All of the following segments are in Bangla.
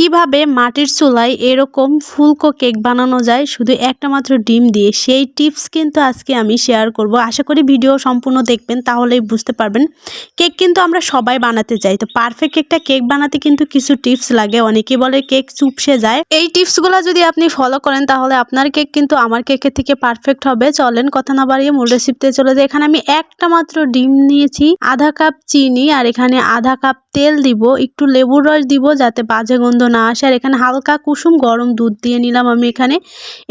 কীভাবে মাটির চুলায় এরকম ফুলকো কেক বানানো যায়? শুধু একটা মাত্র ডিম দিয়ে। সেই টিপস কিন্তু আজকে আমি শেয়ার করব। আশা করি ভিডিও সম্পূর্ণ দেখবেন, তাহলেই বুঝতে পারবেন। কেক কিন্তু আমরা সবাই বানাতে চাই। তো পারফেক্ট একটা কেক বানাতে কিন্তু কিছু টিপস লাগে। অনেকেই বলে কেক চুপসে যায়। এই টিপসগুলো যদি আপনি ফলো করেন, তাহলে আপনার কেক কিন্তু আমার কেকের থেকে পারফেক্ট হবে। চলেন, কথা না বাড়িয়ে মূল রেসিপিতে চলে যায় এখানে আমি একটা মাত্র ডিম নিয়েছি, আধা কাপ চিনি, আর এখানে আধা কাপ তেল দিব, একটু লেবুর রস দিব যাতে বাজে গন্ধ না আসে। আর এখানে হালকা কুসুম গরম দুধ দিয়ে নিলাম আমি এখানে।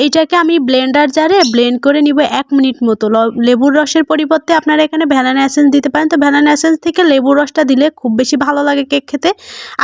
এইটাকে আমি ব্লেন্ডার জারে ব্লেন্ড করে নিব এক মিনিট মতো। লেবুর রসের পরিবর্তে আপনারা এখানে ভ্যানানা এসেন্স দিতে পারেন। তো ভ্যানানা এসেন্স থেকে লেবুর রসটা দিলে খুব বেশি ভালো লাগে কেক খেতে।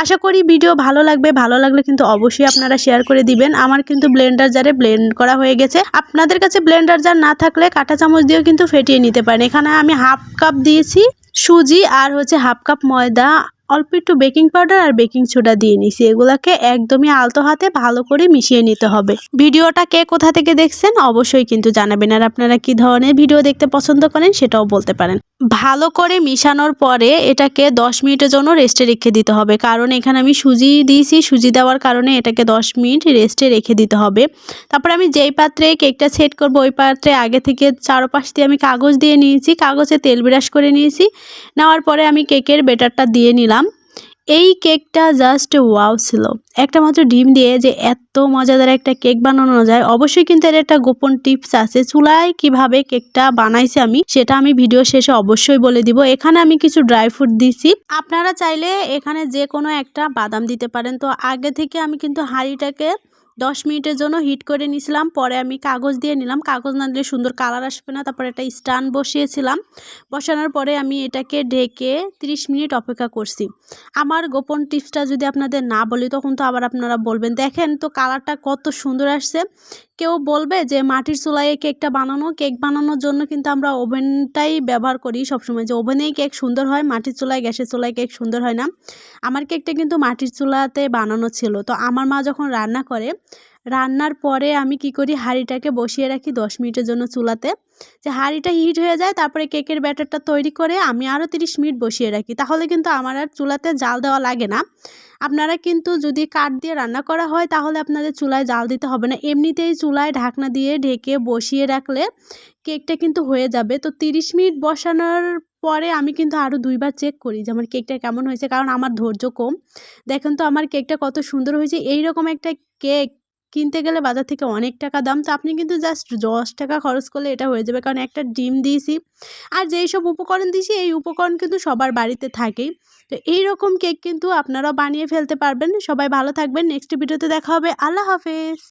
আশা করি ভিডিও ভালো লাগবে। ভালো লাগলে কিন্তু অবশ্যই আপনারা শেয়ার করে দিবেন। আমার কিন্তু ব্লেন্ডার জারে ব্লেন্ড করা হয়ে গেছে। আপনাদের কাছে ব্লেন্ডার জার না থাকলে কাঁটা চামচ দিয়েও কিন্তু ফেটিয়ে নিতে পারেন। এখানে আমি হাফ কাপ দিয়েছি সুজি আর হচ্ছে হাফ কাপ ময়দা অল্প একটু বেকিং পাউডার আর বেকিং সোডা দিয়ে নিছি। এগুলাকে একদমই আলতো হাতে ভালো করে মিশিয়ে নিতে হবে। ভিডিওটা কে কোথা থেকে দেখছেন অবশ্যই কিন্তু জানাবেন। আর আপনারা কি ধরনের ভিডিও দেখতে পছন্দ করেন সেটাও বলতে পারেন। ভালো করে মিশানোর পরে এটাকে 10 মিনিটের জন্য রেস্টে রেখে দিতে হবে। কারণ এখানে আমি সুজি দিয়েছি, সুজি দেওয়ার কারণে এটাকে 10 মিনিট রেস্টে রেখে দিতে হবে। তারপর আমি যেই পাত্রে কেকটা সেট করব, ওই পাত্রে আগে থেকে চারোপাশ দিয়ে আমি কাগজ দিয়ে নিয়েছি, কাগজে তেল ব্রাশ করে নিয়েছি। নেওয়ার পরে আমি কেকের বেটারটা দিয়ে নিলাম। এই কেকটা জাস্ট ওয়াও ছিল। একটা মাত্র ডিম দিয়ে যে এত মজাদার একটা কেক বানানো যায়, অবশ্যই কিন্তু এর একটা গোপন টিপস আছে। চুলায় কীভাবে কেকটা বানাইছি আমি, সেটা আমি ভিডিও শেষে অবশ্যই বলে দিব। এখানে আমি কিছু ড্রাই ফ্রুট দিছি। আপনারা চাইলে এখানে যে কোনো একটা বাদাম দিতে পারেন। তো আগে থেকে আমি কিন্তু হাঁড়িটাকে দশ মিনিটের জন্য হিট করে নিয়েছিলাম। পরে আমি কাগজ দিয়ে নিলাম। কাগজ না দিলে সুন্দর কালার আসবে না। তারপরে একটা স্ট্যান্ড বসিয়েছিলাম। বসানোর পরে আমি এটাকে ঢেকে 30 মিনিট অপেক্ষা করছি। আমার গোপন টিপসটা যদি আপনাদের না বলি, তখন তো আবার আপনারা বলবেন, দেখেন তো কালারটা কত সুন্দর আসছে। কেউ বলবে যে মাটির চুলায় কেকটা বানানো, কেক বানানোর জন্য কিন্তু আমরা ওভেনটাই ব্যবহার করি সবসময়। যে ওভেনেই কেক সুন্দর হয়, মাটির চুলায়, গ্যাসের চুলায় কেক সুন্দর হয় না। আমার কেকটা কিন্তু মাটির চুলাতে বানানো ছিল। তো আমার মা যখন রান্না করে রান্নার পরে আমি কি করি? হাঁড়িটাকে বসিয়ে রাখি দশ মিনিটের জন্য চুলাতে। যে হাঁড়িটা হিট হয়ে যায়, তারপরে কেকের ব্যাটারটা তৈরি করে আমি আরও তিরিশ মিনিট বসিয়ে রাখি। তাহলে কিন্তু আমার আর চুলাতে জাল দেওয়া লাগে না। আপনারা কিন্তু যদি কাঠ দিয়ে রান্না করা হয়, তাহলে আপনাদের চুলায় জাল দিতে হবে না। এমনিতেই চুলায় ঢাকনা দিয়ে ঢেকে বসিয়ে রাখলে কেকটা কিন্তু হয়ে যাবে। তো তিরিশ মিনিট বসানোর পরে আমি কিন্তু আরও দুইবার চেক করি যে আমার কেকটা কেমন হয়েছে, কারণ আমার ধৈর্য কম। দেখেন তো আমার কেকটা কত সুন্দর হয়েছে। এই রকম একটা কেক কিনতে গেলে বাজার থেকে অনেক টাকা দাম, তো আপনি কিন্তু জাস্ট দশ টাকা খরচ করলে এটা হয়ে যাবে। কারণ একটা ডিম দিয়েছি, আর যেই সব উপকরণ দিয়েছি, এই উপকরণ কিন্তু সবার বাড়িতে থাকেই। তো এই রকম কেক কিন্তু আপনারাও বানিয়ে ফেলতে পারবেন। সবাই ভালো থাকবেন। নেক্সট ভিডিওতে দেখা হবে। আল্লাহ হাফেজ।